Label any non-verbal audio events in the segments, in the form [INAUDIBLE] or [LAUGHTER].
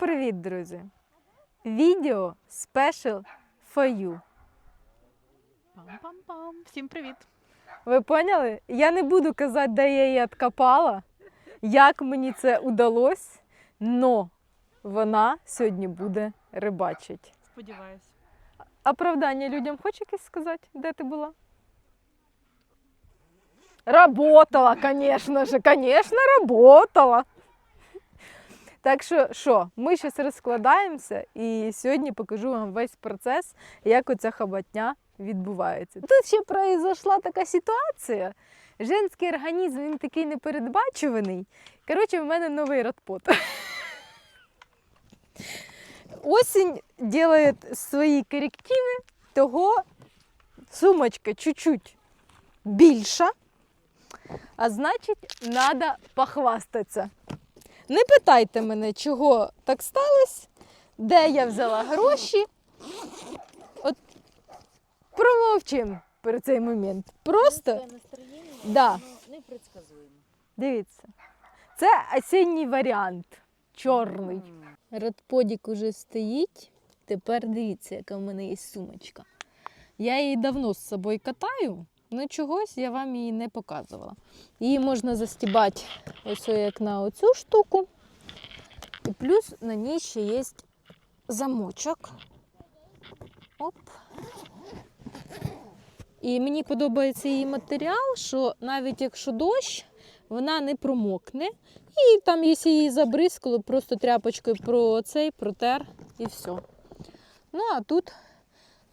привіт, друзі! Відео Special for you. Пам-пам-пам. Всім привіт. Ви поняли? Я не буду казати, де я її відкопала, як мені це удалось, но вона сьогодні буде рибачить. Сподіваюсь. Оправдання людям хочеш якесь сказати, де ти була? Работала, конечно же, конечно, работала. Так що, що, ми зараз розкладаємося і сьогодні покажу вам весь процес, як оця хабатня відбувається. Тут ще произошла така ситуація. Женський організм він такий непередбачуваний. Коротше, в мене новий родпот. Осінь делает свої корективи, того сумочка чуть-чуть більша, а значить, треба похвастатися. Не питайте мене, чого так сталося, де я взяла гроші. От промовчим про цей момент. Просто Да. непредсказуємо. дивіться. Це осінній варіант. Чорний. Радподік уже стоїть. Тепер дивіться, яка в мене є сумочка. Я її давно з собою катаю, але чогось я вам її не показувала. Її можна застібати ось як на оцю штуку. І плюс на ній ще є замочок. Оп. І мені подобається її матеріал, що навіть якщо дощ, вона не промокне. І там, якщо її забризкало, просто тряпочкою про цей протер і все. Ну, а тут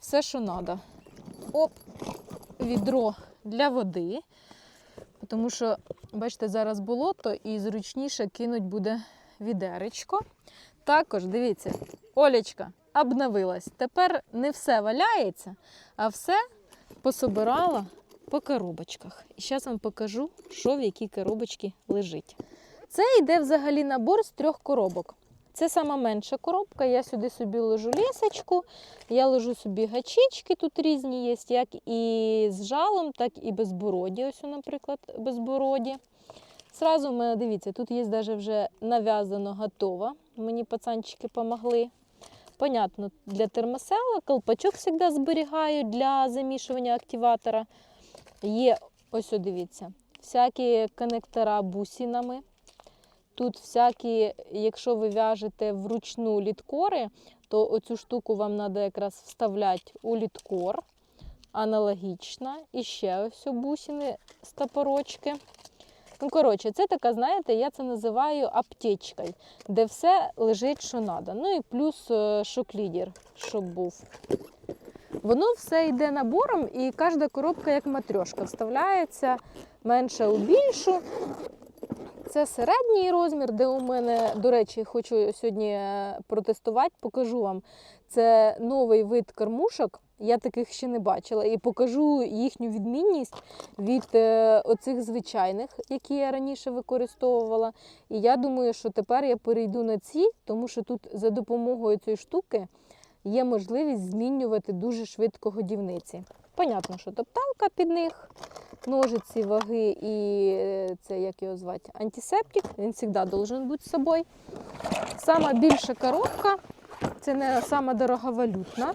все, що треба. Оп, відро для води. Тому що, бачите, зараз болото і зручніше кинуть буде відеречко. Також, дивіться, Олечка обновилась. Тепер не все валяється, а все пособирала по коробочках. І зараз вам покажу, що в якій коробочці лежить. Це йде взагалі набор з трьох коробок. Це сама менша коробка. Я сюди собі ложу лісочку, я ложу собі гачечки, тут різні є, як і з жалом, так і безбороді. Ось, наприклад, безбороді. Зразу в мене дивіться, тут є навіть вже нав'язано готово. Мені пацанчики допомогли. Понятно, для термосела колпачок завжди зберігаю для замішування активатора. Є, ось дивіться, всякі коннектора бусинами. Тут всякі, якщо ви в'яжете вручну літкори, то оцю штуку вам треба якраз вставляти у літкор. Аналогічна. І ще ось бусини з топорочки. Ну, коротше, це така, знаєте, я це називаю аптечкою, де все лежить, що треба. Ну і плюс е, шок-лідер, щоб був. Воно все йде набором, і кожна коробка як матрьошка вставляється менше у більшу. Це середній розмір, де у мене, до речі, хочу сьогодні е, протестувати, покажу вам. Це новий вид кормушок. Я таких ще не бачила. І покажу їхню відмінність від е, оцих звичайних, які я раніше використовувала. І я думаю, що тепер я перейду на ці, тому що тут за допомогою цієї штуки є можливість змінювати дуже швидко годівниці. Понятно, що топталка під них, ножиці, ваги і е, це як його звати, антисептик. Він завжди має бути з собою. Сама більша коробка, це не сама дороговалютна.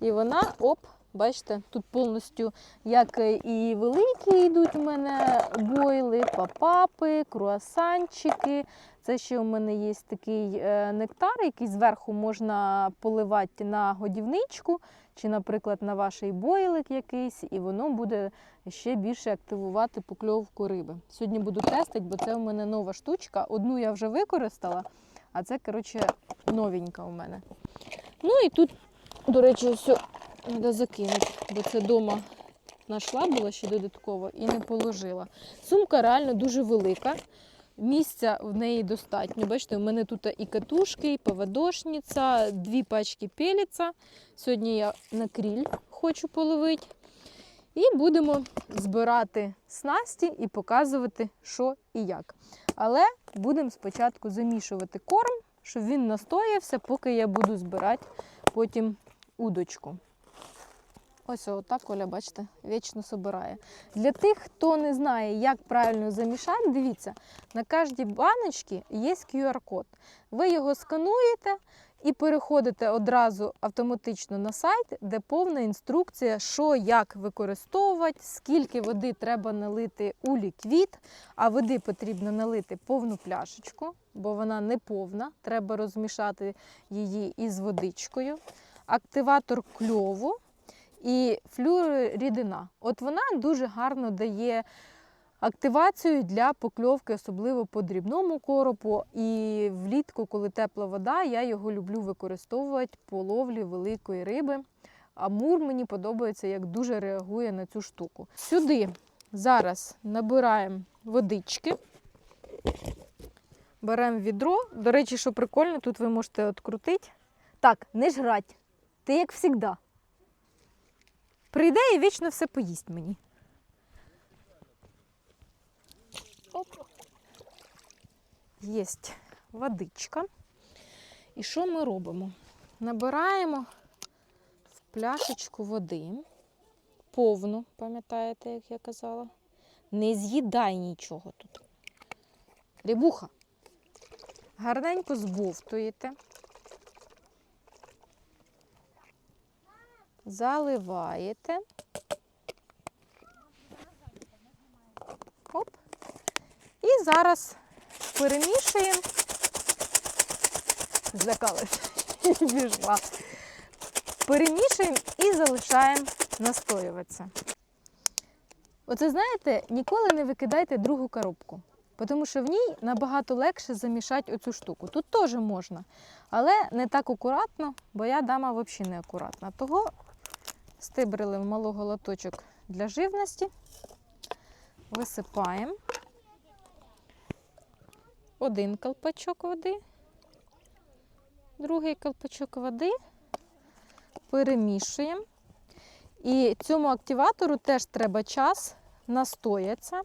І вона, оп, бачите, тут повністю, як і великі йдуть у мене бойли, папапи, круасанчики. Це ще у мене є такий е, нектар, який зверху можна поливати на годівничку, чи, наприклад, на ваш бойлик якийсь, і воно буде ще більше активувати покльовку риби. Сьогодні буду тестити, бо це у мене нова штучка. Одну я вже використала, а це, коротше, новенька у мене. Ну і тут, до речі, все треба закинути, бо це вдома знайшла була ще додатково і не положила. Сумка реально дуже велика. Місця в неї достатньо. Бачите, у мене тут і катушки, і поводошниця, дві пачки пеліця. Сьогодні я на кріль хочу половити. І будемо збирати снасті і показувати, що і як. Але будемо спочатку замішувати корм, щоб він настоявся, поки я буду збирати потім удочку. Ось отак Оля, бачите, вічно собирає. Для тих, хто не знає, як правильно замішати, дивіться, на кожній баночці є QR-код. Ви його скануєте і переходите одразу автоматично на сайт, де повна інструкція, що як використовувати, скільки води треба налити у ліквід, а води потрібно налити повну пляшечку, бо вона не повна, треба розмішати її із водичкою. Активатор кльову і флюоридина. От вона дуже гарно дає активацію для покльовки, особливо по дрібному коропу. І влітку, коли тепла вода, я його люблю використовувати по ловлі великої риби. Амур мені подобається, як дуже реагує на цю штуку. Сюди зараз набираємо водички. Беремо відро. До речі, що прикольно, тут ви можете відкрутити. Так, не жрать. Ти як завжди. Прийде і вічно все поїсть мені. Оп. Єсть водичка. І що ми робимо? Набираємо в пляшечку води. Повну, пам'ятаєте, як я казала. Не з'їдай нічого тут. Рібуха. Гарненько збовтуєте. Заливаєте. Оп. І зараз перемішуємо. Злякалась, [LAUGHS] пішла. Перемішуємо і залишаємо настоюватися. Оце, знаєте, ніколи не викидайте другу коробку, тому що в ній набагато легше замішати оцю штуку. Тут теж можна, але не так акуратно, бо я дама взагалі не акуратна. Того стибрили в малого лоточок для живності, висипаємо один колпачок води, другий колпачок води, перемішуємо. І цьому активатору теж треба час настояться.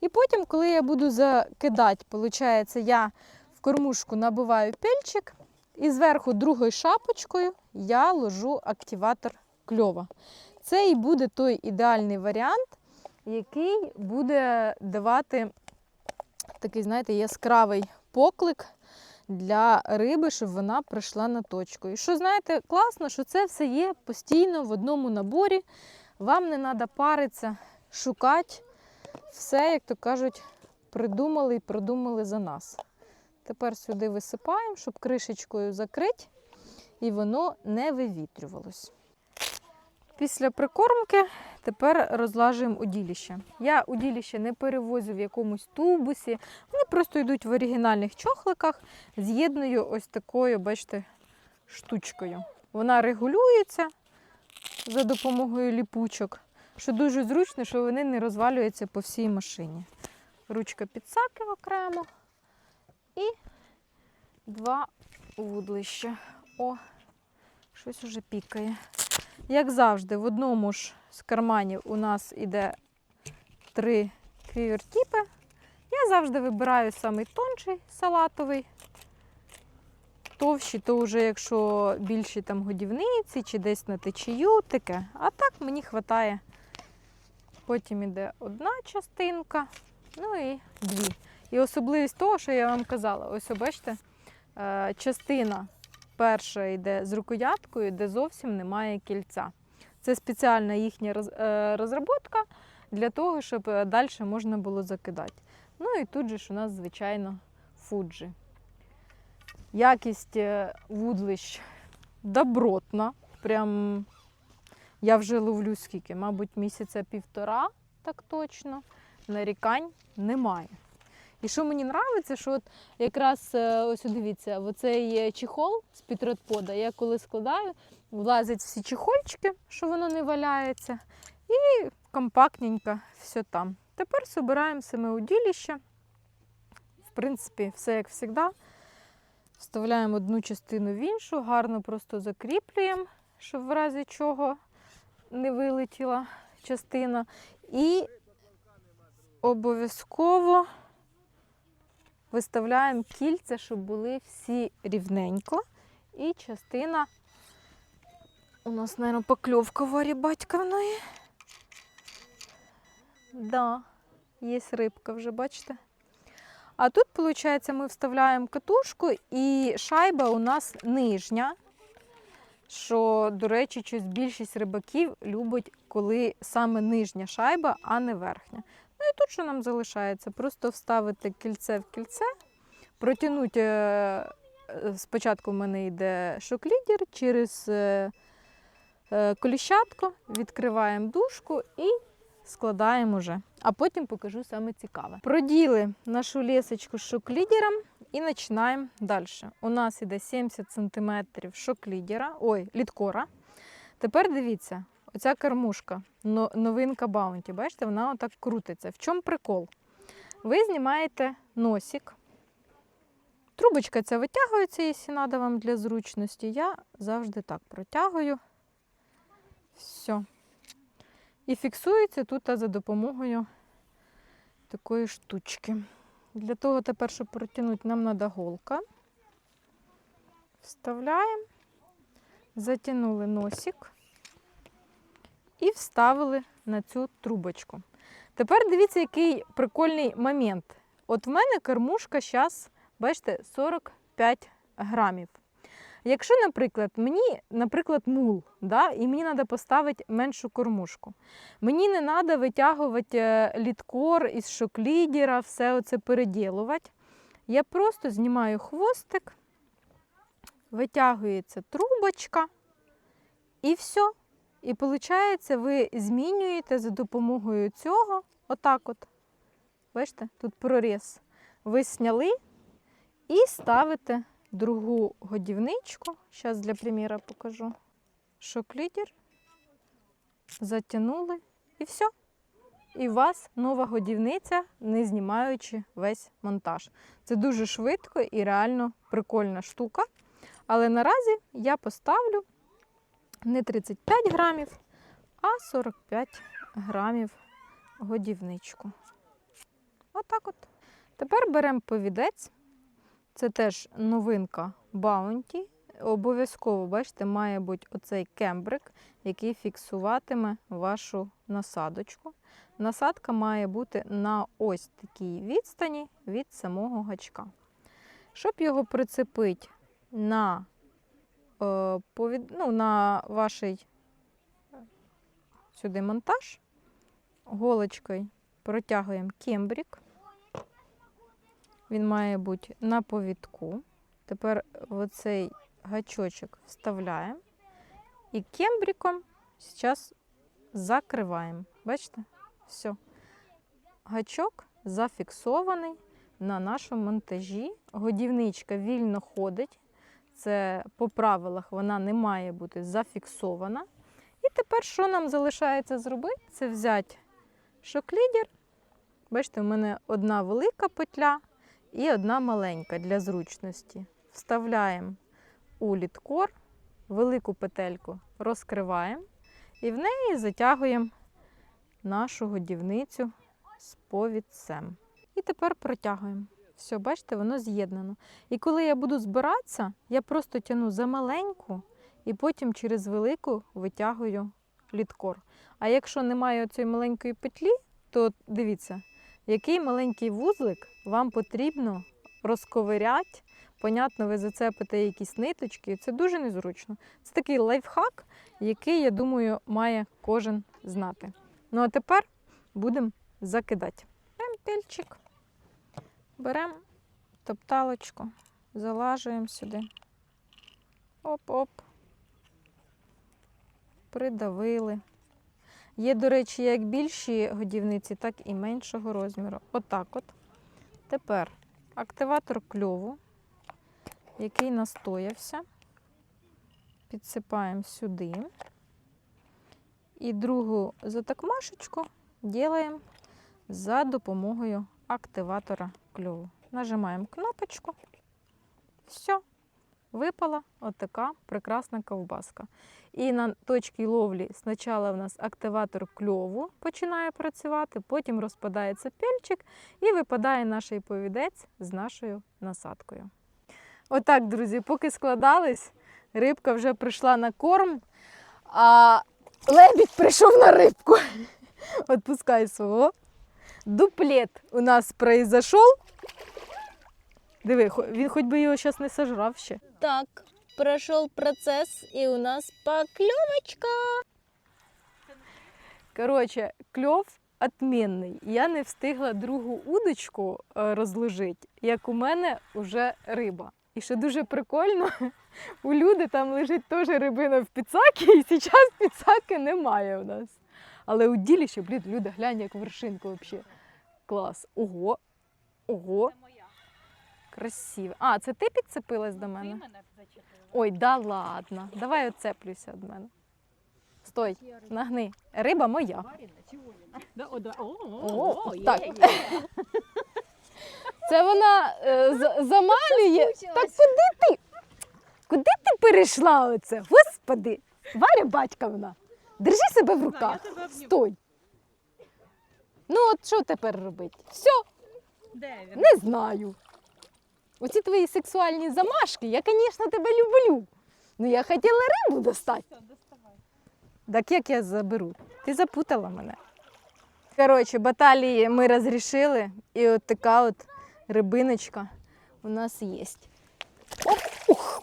І потім, коли я буду закидати, виходить, я в кормушку набиваю пельчик, і зверху другою шапочкою я ложу активатор кльова. Це і буде той ідеальний варіант, який буде давати такий, знаєте, яскравий поклик для риби, щоб вона прийшла на точку. І що, знаєте, класно, що це все є постійно в одному наборі. Вам не треба паритися, шукати. Все, як то кажуть, придумали і продумали за нас. Тепер сюди висипаємо, щоб кришечкою закрити, і воно не вивітрювалось. Після прикормки тепер розлажуємо уділіще. Я уділіще не перевозю в якомусь тубусі, вони просто йдуть в оригінальних чохликах, з'єдную ось такою, бачите, штучкою. Вона регулюється за допомогою ліпучок, що дуже зручно, що вони не розвалюються по всій машині. Ручка підсаки окремо і два вудлища. О, щось уже пікає. Як завжди, в одному ж з карманів у нас іде три квівертіпи. Я завжди вибираю самий тонший салатовий. Товщі, то вже якщо більші там годівниці чи десь на течію, таке. А так мені вистачає. Потім іде одна частинка, ну і дві. І особливість того, що я вам казала, ось бачите, е, частина перша йде з рукояткою, де зовсім немає кільця. Це спеціальна їхня е, розробка для того, щоб е, далі можна було закидати. Ну і тут же ж у нас, звичайно, фуджі. Якість е, вудлищ добротна. Прям я вже ловлю скільки, мабуть, місяця півтора, так точно. Нарікань немає. І що мені подобається, що от якраз е, ось дивіться, оцей е, чехол з підродпода, я коли складаю, влазять всі чехольчики, що воно не валяється, і компактненько все там. Тепер збираємо саме уділіще. В принципі, все як завжди. Вставляємо одну частину в іншу, гарно просто закріплюємо, щоб в разі чого не вилетіла частина. І обов'язково виставляємо кільця, щоб були всі рівненько. І частина у нас, мабуть, покльовка варі батьківної. Да, є рибка вже, бачите? А тут, виходить, ми вставляємо катушку, і шайба у нас нижня. Що, до речі, щось більшість рибаків любить, коли саме нижня шайба, а не верхня. Ну і тут що нам залишається? Просто вставити кільце в кільце, протягнути. е, е, Спочатку в мене йде шоклідер через е, коліщатку, відкриваємо дужку і складаємо вже. А потім покажу саме цікаве. Проділи нашу лісочку з шоклідером і починаємо далі. У нас іде 70 см шоклідера, ой, літкора. Тепер дивіться, оця кормушка, новинка Баунті, бачите, вона отак крутиться. В чому прикол? Ви знімаєте носик. Трубочка ця витягується, якщо треба вам для зручності. Я завжди так протягую. Все. І фіксується тут за допомогою такої штучки. Для того тепер, щоб протягнути, нам треба голка. Вставляємо, затягнули носик і вставили на цю трубочку. Тепер дивіться, який прикольний момент. От в мене кормушка зараз, бачите, 45 грамів. Якщо, наприклад, мені, наприклад, мул, да, і мені треба поставити меншу кормушку. Мені не треба витягувати е, літкор із шоклідера, все оце переділувати. Я просто знімаю хвостик, витягується трубочка і все. І виходить, ви змінюєте за допомогою цього, отак от. Бачите, тут проріз. Ви сняли і ставите другу годівничку. Зараз для приміра покажу. Шоклідер. Затягнули і все. І у вас нова годівниця, не знімаючи весь монтаж. Це дуже швидко і реально прикольна штука. Але наразі я поставлю не 35 грамів, а 45 грамів годівничку. Отак от. Тепер беремо повідець. Це теж новинка Bounty. Обов'язково, бачите, має бути оцей кембрик, який фіксуватиме вашу насадочку. Насадка має бути на ось такій відстані від самого гачка. Щоб його прицепити на, повід... ну, на ваш сюди монтаж, голочкою протягуємо кембрик. Він має бути на повідку. Тепер в цей гачочок вставляємо і кембриком зараз закриваємо. Бачите? Все. Гачок зафіксований на нашому монтажі. Годівничка вільно ходить. Це по правилах вона не має бути зафіксована. І тепер, що нам залишається зробити, це взяти шоклідер. Бачите, у мене одна велика петля і одна маленька для зручності. Вставляємо у літкор, велику петельку розкриваємо і в неї затягуємо нашу годівницю з повідцем. І тепер протягуємо. Все, бачите, воно з'єднано. І коли я буду збиратися, я просто тяну за маленьку і потім через велику витягую літкор. А якщо немає цієї маленької петлі, то дивіться, який маленький вузлик вам потрібно розковиряти. Понятно, ви зацепите якісь ниточки. Це дуже незручно. Це такий лайфхак, який, я думаю, має кожен знати. Ну а тепер будемо закидати. Пільчик, беремо топталочку, залажуємо сюди. Оп-оп. Придавили. Є, до речі, як більші годівниці, так і меншого розміру. Отак от. Тепер активатор кльову, який настоявся. Підсипаємо сюди. І другу затакмашечку ділаємо за допомогою активатора кльову. Нажимаємо кнопочку. Все, випала отака прекрасна ковбаска. І на точці ловлі спочатку в нас активатор кльову починає працювати, потім розпадається пельчик і випадає наш повідець з нашою насадкою. Отак, друзі, поки складались, рибка вже прийшла на корм. А лебідь прийшов на рибку. [LAUGHS] Отпускай свого. Дуплет у нас произошел. Диви, він хоч би його зараз не сожрав ще. Так, пройшов процес і у нас покльовочка. Коротше, кльов отмінний. Я не встигла другу удочку е, розложити, як у мене вже риба. І що дуже прикольно, [LAUGHS] у люди там лежить теж рибина в підсакі, і [LAUGHS] зараз підсаки немає у нас. Але у ділі ще, блін, люди, глянь, як вершинку взагалі. Клас. Ого. Ого. Красиво. А, це ти підцепилась до мене? Ой, да ладно. Давай оцеплюйся від мене. Стой, нагни. Риба моя. О, так. [LAUGHS] Це вона е, з- замалює. Так куди ти? Куди ти перейшла оце? Господи, Варя батьківна, держи себе в руках. Стой. Ну, от що тепер робити? Все, Де він? не знаю. Оці твої сексуальні замашки, я, звісно, тебе люблю. Ну я хотіла рибу достати. Так як я заберу? Ти запутала мене. Коротше, баталії ми розрішили, і от така от рибиночка у нас є. Оп, ух.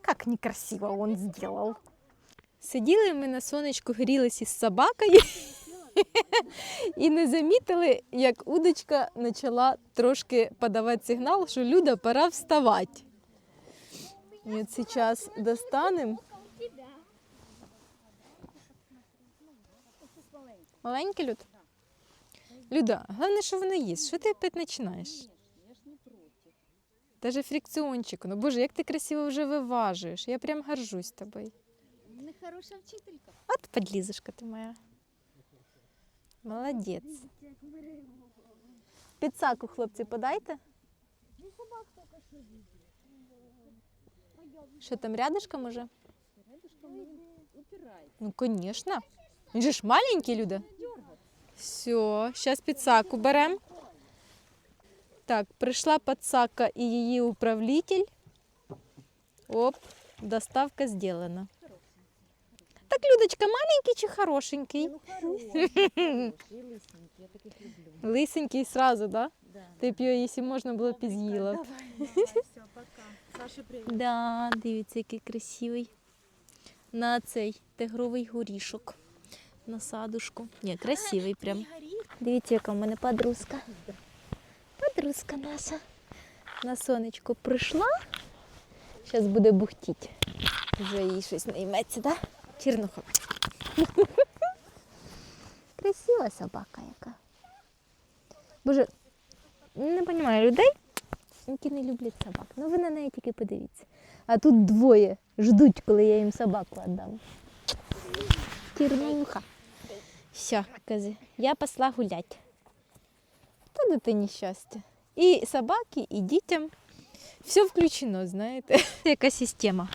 Как некрасиво он сделал. Сиділи ми на сонечку, грілися із собакою [LAUGHS] і не замітили, як удочка почала трошки подавати сигнал, що Люда, пора вставати. І от зараз достанемо. Маленький Люд? Люда, головне, що вона їсть. Що ти опять починаєш? Даже фрикціончик. Ну боже, як ти красиво вже виважуєш. Я прям горжусь тобою. Не хороша вчителька. От подлізушка ти моя. Молодець. Підсаку, хлопці, подайте. Що там рядышком уже? Ну, конечно. Він же ж маленький, Люда. Все, зараз підсаку беремо. Так, прийшла підсака і її управління. Оп, доставка зроблена. Так, Людочка, маленький чи хорошенький? я таких люблю. Лисенький сразу, да? Да. Ти б його, якщо можна було, з'їла. б. Все, пока. Саша, привіт. Да, дивіться, який красивий. На цей тигровий горішок. На садушку. Ні, красивий прям. Дивіться, яка в мене подружка. Подружка наша. На сонечко прийшла. Зараз буде бухтіть. Вже їй щось не йметься, да? Чернуха. [LAUGHS] Красива собака яка. Боже, не розумію людей, які не люблять собак. Ну ви на неї тільки подивіться. А тут двоє ждуть, коли я їм собаку віддам. Кірнуха. Все, кази, я пошла гулять. Та дитині щастя. І собаки, і дітям. Все включено, знаєте. Яка система.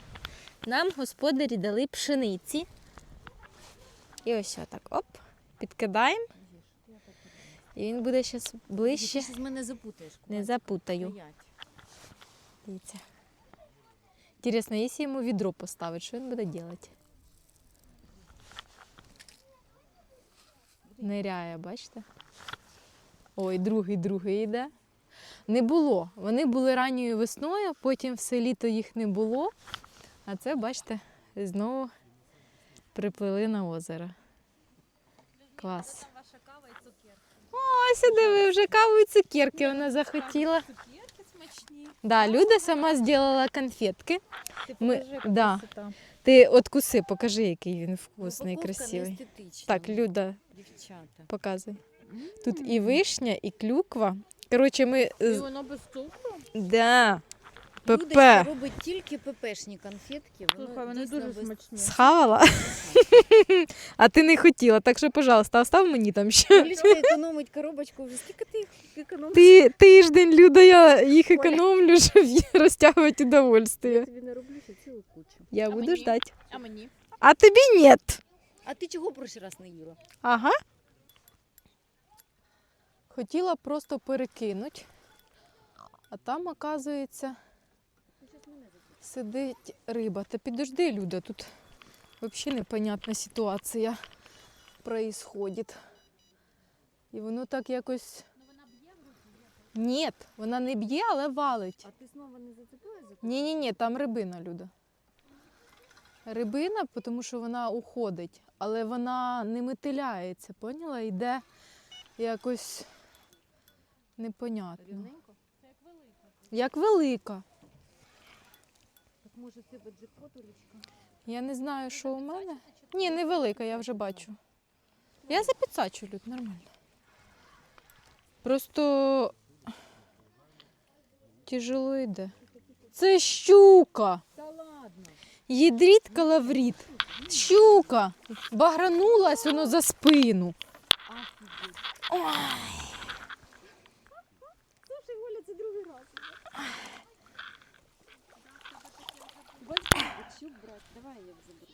Нам господарі дали пшениці. І ось так, оп, підкидаємо. І він буде зараз ближче. Ти з мене запутаєш. Не запутаю. Дивіться. Інтересно, якщо йому відро поставити, що він буде робити? Ниряє, бачите? Ой, другий, другий йде. Не було. Вони були ранньою весною, потім все літо їх не було. А це, бачите, знову приплили на озеро. Клас. Ваша кава і цукерки. Ось диви, вже каву і цукерки вона захотіла. Цукерки смачні. Да, Люда сама зробила конфетки. Ти Ми- покажи, яка да. Ти откуси, покажи, який він вкусний, Упаковка красивий. Так, Люда, Дівчата. показуй. Тут і вишня, і клюква. Коротше, ми. І з- воно без цукру? Да. Людочка ПП. робить тільки ППшні конфетки. Слухай, вони дійсно дуже без- смачні. Схавала, [LAUGHS] а ти не хотіла, так що, пожалуйста, остав мені там ще. Юлічка економить коробочку. Вже скільки ти їх економиш? Ти тиждень, Люда, я їх економлю, щоб [LAUGHS] розтягувати удовольствие. тобі не роблю ще цілу кучу. Я А буду мені? ждати. А мені? А тобі ні. А ти чого прошлий раз не Юра? Ага. Хотіла просто перекинути, а там, оказується, сидить риба. Та підожди, Люда, тут Взагалі непонятна ситуація происходит. І воно так якось. Ні, вона не б'є, але валить. А ти знову не зацепилась Ні, ні, там рибина, Люда. Рибина, тому що вона уходить, але вона не метиляється, поняла? Йде якось непонятно. рівненько? Як велика. Так може в тебе джекпот, Олечка? Я не знаю, що у мене. Ні, не велика, я вже бачу. Я запідсачу, Люд, нормально. Просто тяжело йде. Це щука. Та ладно. Їдріт калавріт. Щука. Багранулась воно за спину. Офігеть. Слушай, Оля, це другий раз. Бачиш, щук брати, давай я заберу.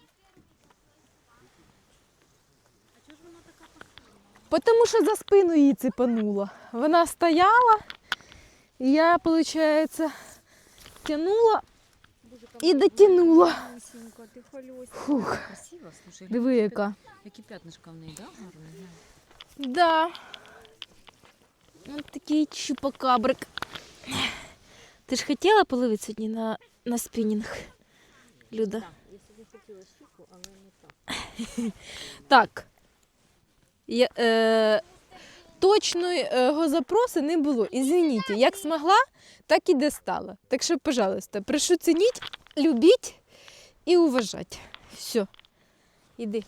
Тому що за спину її цепанула. Вона стояла, і я, виходить, тянула і дотянула. Фух. Красиво, слушай. Диви, яка. Які п'ятнишка в неї, да? Гарні. Да. Ось такий чупакабрик. Ти ж хотіла половити сьогодні на, на спінінг, Люда? Так, я сьогодні хотіла щуку, але не так. [LAUGHS] Так. Я, е, точного запросу не було. Ізвиніть, як змогла, так і достала. Так що, пожалуйста, прошу цініть, любіть і уважать. Все. Іди.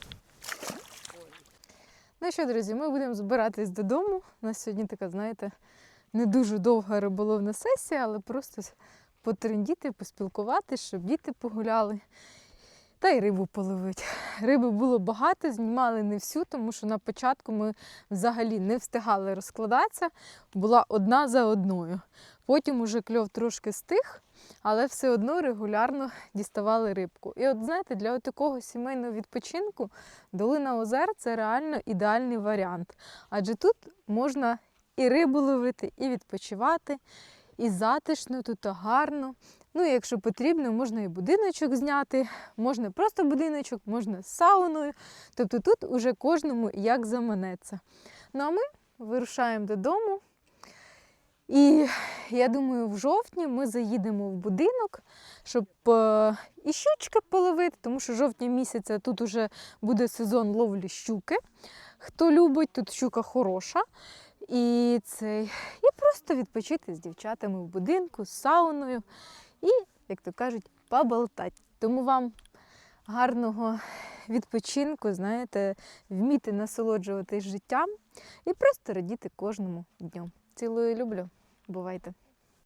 Ну що, друзі, ми будемо збиратись додому. У нас сьогодні така, знаєте, не дуже довга риболовна сесія, але просто потрендіти, поспілкуватися, щоб діти погуляли. Та й рибу половити. Риби було багато, знімали не всю, тому що на початку ми взагалі не встигали розкладатися, була одна за одною. Потім уже кльов трошки стих, але все одно регулярно діставали рибку. І от знаєте, для такого сімейного відпочинку долина озер це реально ідеальний варіант. Адже тут можна і рибу ловити, і відпочивати, і затишно, тут гарно. Ну, якщо потрібно, можна і будиночок зняти, можна просто будиночок, можна з сауною. Тобто тут уже кожному як заманеться. Ну а ми вирушаємо додому. І я думаю, в жовтні ми заїдемо в будинок, щоб е, і щучки половити, тому що жовтня місяця тут уже буде сезон ловлі щуки. Хто любить, тут щука хороша. І, цей, і просто відпочити з дівчатами в будинку, з сауною і, як то кажуть, поболтати. Тому вам гарного відпочинку, знаєте, вміти насолоджуватись життям і просто радіти кожному дню. Цілую, люблю. Бувайте!